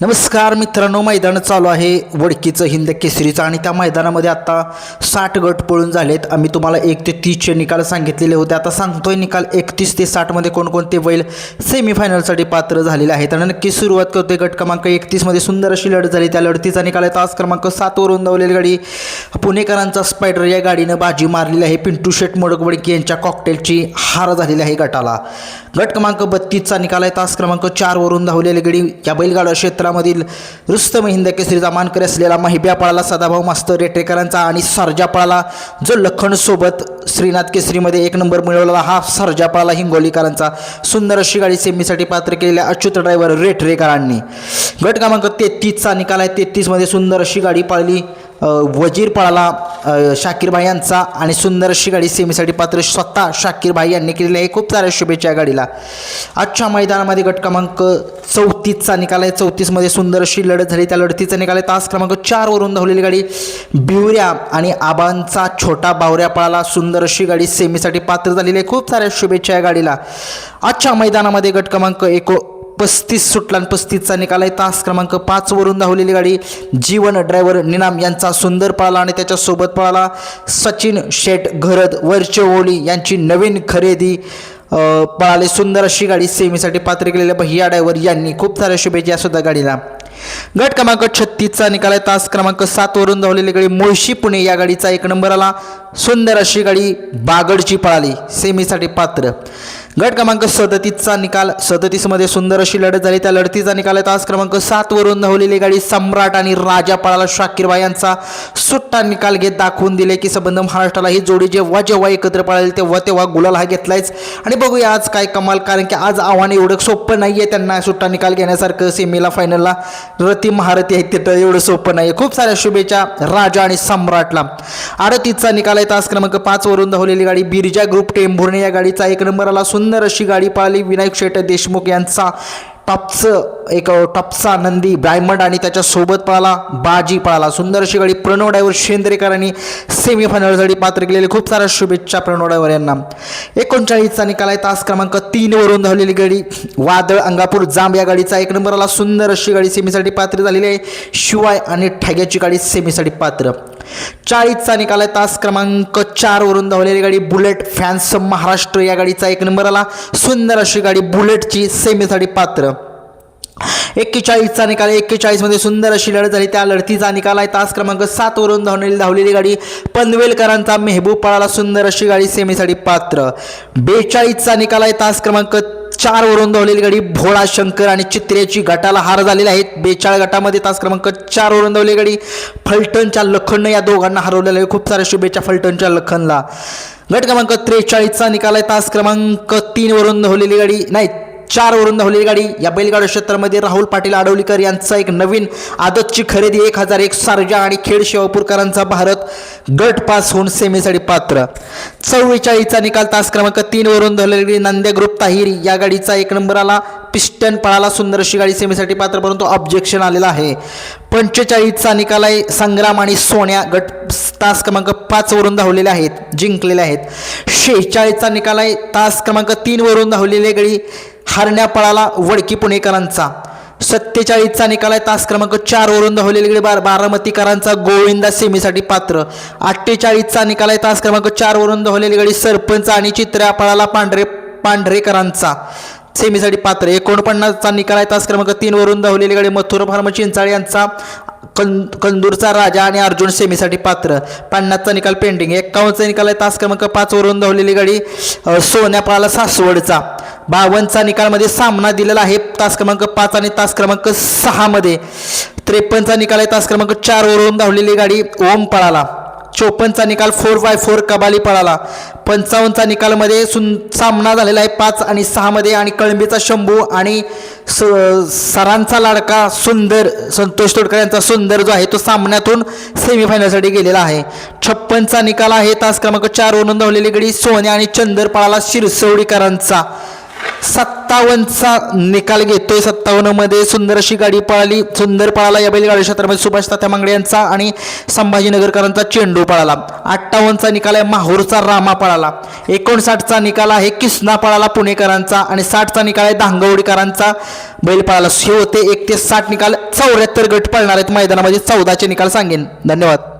नमस्कार मित्रांनो मैदान चालू आहे. वडकीचं हिंद केसरीचं आणि त्या मैदानामध्ये आता साठ गट पळून झालेत. आम्ही तुम्हाला एक ते तीसचे निकाल सांगितलेले होते. आता सांगतोय निकाल एकतीस ते साठमध्ये कोणकोणते बैल सेमीफायनलसाठी पात्र झालेले आहेत. आणि नक्की सुरुवात करतोय गट क्रमांक एकतीसमध्ये. सुंदर अशी लढत झाली. त्या लढतीचा निकाल आहे. तास क्रमांक सातवरून धावलेली गाडी पुणेकरांचा स्पायडर या गाडीनं बाजी मारलेली आहे. पिंटू शेट मोडकवडकी यांच्या कॉकटेलची हार झालेली आहे गटाला. गट क्रमांक बत्तीसचा निकाल आहे. तास क्रमांक चारवरून धावलेली गाडी या बैलगाडा क्षेत्रामधील रुस्तम हिंद केसरीचा मानकरी असलेला माहिब्यापाळाला सदाभाऊ मास्तर रेटेकरांचा आणि सरजापळाला जो लखनसोबत श्रीनाथ केसरीमध्ये एक नंबर मिळवलेला हा सरजापळाला हिंगोलीकरांचा सुंदर अशी गाडी सेमीसाठी पात्र केलेल्या अच्युत ड्रायव्हर रेटरेकरांनी. गट क्रमांक तेहतीसचा निकाल आहे. तेहतीसमध्ये सुंदर अशी गाडी पाळली. वजीर पळाला अ, यांचा आणि सुंदर अशी गाडी सेमीसाठी पात्र स्वतः शाकीरबाई यांनी केलेली आहे. खूप साऱ्या शुभेच्छा या गाडीला. आजच्या मैदानामध्ये गट क्रमांक चौतीसचा निकाल आहे. चौतीसमध्ये सुंदर अशी लढत झाली. त्या लढतीचा निकाल आहे. तास क्रमांक चारवरून धावलेली गाडी बिवऱ्या आणि आबांचा छोटा बावऱ्या पळाला सुंदर अशी गाडी सेमीसाठी पात्र झालेली आहे. खूप साऱ्या शुभेच्छा या गाडीला. आजच्या मैदानामध्ये गट क्रमांक एको पस्तीस सुटला आणि पस्तीसचा निकाल आहे. तास क्रमांक पाचवरून धावलेली गाडी जीवन ड्रायव्हर निनाम यांचा सुंदर पळाला आणि त्याच्यासोबत पळाला सचिन शेट घरद वरचे ओली यांची नवीन खरेदी. पळाले सुंदर अशी गाडी सेमीसाठी पात्र केलेल्या भैया ड्रायव्हर यांनी. खूप साऱ्या शुभेच्छा सुद्धा गाडीला. गट क्रमांक छत्तीसचा निकाल आहे. तास क्रमांक सातवरून धावलेली गाडी मुळशी पुणे या गाडीचा एक नंबर आला. सुंदर अशी गाडी बागडची पळाली. सेमीसाठी पात्र. गट क्रमांक सदतीसचा निकाल. सदतीसमध्ये सुंदर अशी लढत झाली. त्या लढतीचा निकाल आहे तास क्रमांक सातवरून धावलेली गाडी सम्राट आणि राजा पळाला. शाकीरबाई यांचा सुट्टा निकाल घेत दाखवून दिले की संबंध महाराष्ट्राला ही जोडी जेव्हा जेव्हा एकत्र पळाली तेव्हा तेव्हा गुलाल हा घेतलायच. आणि बघूया आज काय कमाल कारण की आज आव्हान एवढं सोपं नाही आहे त्यांना सुट्टा निकाल घेण्यासारखं सेमीला फायनलला रती महारथी आहेत तिथं एवढं सोपं नाही खूप साऱ्या शुभेच्छा राजा आणि सम्राटला. अडतीसचा निकाल आहे. तास क्रमांक पाचवरून धावलेली गाडी बिरजा ग्रुप टेंभुर्णे या गाडीचा एक नंबर आला. सुंदर अशी गाडी पळाली. विनायक शेट देशमुख यांचा टॉपचं एक टॉपचा नंदी डायमंड आणि त्याच्यासोबत पळाला बाजी पळाला. सुंदर अशी गाडी प्रणव डायव्हर शेंद्रेकरांनी सेमीफायनलसाठी पात्र केलेली. खूप साऱ्या शुभेच्छा प्रणव डायव्हर यांना. एकोणचाळीसचा निकाल आहे. तास क्रमांक तीनवरून धावलेली गाडी वादळ अंगापूर जांब या गाडीचा एक नंबर आला. सुंदर अशी गाडी सेमीसाठी पात्र झालेली आहे. शिवाय आणि ठग्याची गाडी सेमीसाठी पात्र. चाळीसचा निकाल आहे. तास क्रमांक चारवरून धावलेली गाडी बुलेट फॅन्स महाराष्ट्र या गाडीचा एक नंबर आला. सुंदर अशी गाडी बुलेटची सेमीसाठी पात्र. एक्केचाळीसचा निकाल एक्केचाळीसमध्ये सुंदर अशी लढत झाली. त्या लढतीचा निकाल आहे. तास क्रमांक सातवरून धावलेली धावलेली गाडी पनवेलकरांचा मेहबूब पळाला. सुंदर अशी गाडी सेमीसाठी पात्र. बेचाळीसचा निकाल आहे. तास क्रमांक चारवरून धावलेली गाडी भोळा शंकर आणि चित्र्याची गटाला हार झालेले आहेत बेचाळ गटामध्ये तास क्रमांक चारवरून धावलेली गाडी. फलटणच्या लखननं या दोघांना हरवलेलं आहे. खूप साऱ्या शुभेच्छा फलटणच्या लखनला. गट क्रमांक त्रेचाळीसचा निकाल आहे. तास क्रमांक तीनवरून धावलेली गाडी. नाही चारवरून धावलेली गाडी. या बैलगाडा क्षेत्रामध्ये राहुल पाटील आडवलीकर यांचा एक नवीन आदतची खरेदी एक हजार एक सारजा आणि खेड शेवापूरकरांचा भारत गट पास होऊन सेमीसाठी पात्र. चव्वेचाळीसचा निकाल तास क्रमांक तीनवरून धावलेली गाडी नांद्या ग्रुप ताहिरी. या गाडीचा एक नंबर आला. पिस्टन पळाला. सुंदर अशी गाडी सेमीसाठी पात्र परंतु ऑब्जेक्शन आलेला आहे. पंचेचाळीसचा निकाल आहे. संग्राम आणि सोन्या गट तास क्रमांक पाचवरून धावलेले आहेत. जिंकलेले आहेत. शेहेचाळीसचा निकाल आहे. तास क्रमांक तीनवरून धावलेली गाडी हरण्या पळाला वडकी पुणेकरांचा. सत्तेचाळीसचा निकाल आहे. तास क्रमांक चारवरून धावलेली गाडी बार बारामतीकरांचा गोविंदा सेमीसाठी पात्र. अठ्ठेचाळीसचा निकाल आहे. तास क्रमांक चारवरून धावलेली गाडी सरपंच आणि चित्र्या पळाला पांढरे पांढरेकरांचा. सेमीसाठी पात्र. एकोणपन्नासचा निकाल आहे. तास क्रमांक तीनवरून धावलेली गाडी मथुर फार्म चिंचाळे यांचा कं कंदूरचा राजा आणि अर्जुन सेमीसाठी पात्र. पन्नासचा निकाल पेंडिंग. एक्कावन्नचा निकाल आहे. तास क्रमांक पाचवरून धावलेली गाडी सोन्यापळाला सासवडचा. बावनचा निकालमध्ये सामना दिलेला आहे. तास क्रमांक पाच आणि तास क्रमांक सहामध्ये त्रेपन्नचा निकाल आहे. तास क्रमांक चारवरून धावलेली गाडी ओम पळाला. चोपन्नचा निकाल फोर बाय फोर कबाली पळाला. पंचावन्नचा निकालमध्ये सुन सामना झालेला आहे पाच आणि सहामध्ये आणि कळंबीचा शंभू आणि स सरांचा लाडका सुंदर संतोष तोडकर यांचा सुंदर जो आहे तो सामन्यातून सेमीफायनलसाठी गेलेला आहे. छप्पनचा निकाल आहे. तास क्रमांक चारवरून धावलेली गडी सोन्या आणि चंदर पळाला शिरसवडीकरांचा. सत्तावन्नचा निकाल घेतोय. सत्तावन्नमध्ये सुंदर अशी गाडी पळाली. सुंदर पळाला या बैलगाडी क्षेत्रामध्ये सुभाष तात्या मांगडे यांचा आणि संभाजीनगरकरांचा चेंडू पळाला. अठ्ठावन्नचा निकाल आहे. माहूरचा रामा पळाला. एकोणसाठचा निकाल आहे. किसना पळाला पुणेकरांचा आणि साठचा निकाल आहे. धांगवडीकरांचा बैल पळाला. हे होते एक ते साठ निकाल. चौऱ्याहत्तर गट पळणार आहेत. मैदानामध्ये चौदाचे निकाल सांगेन. धन्यवाद.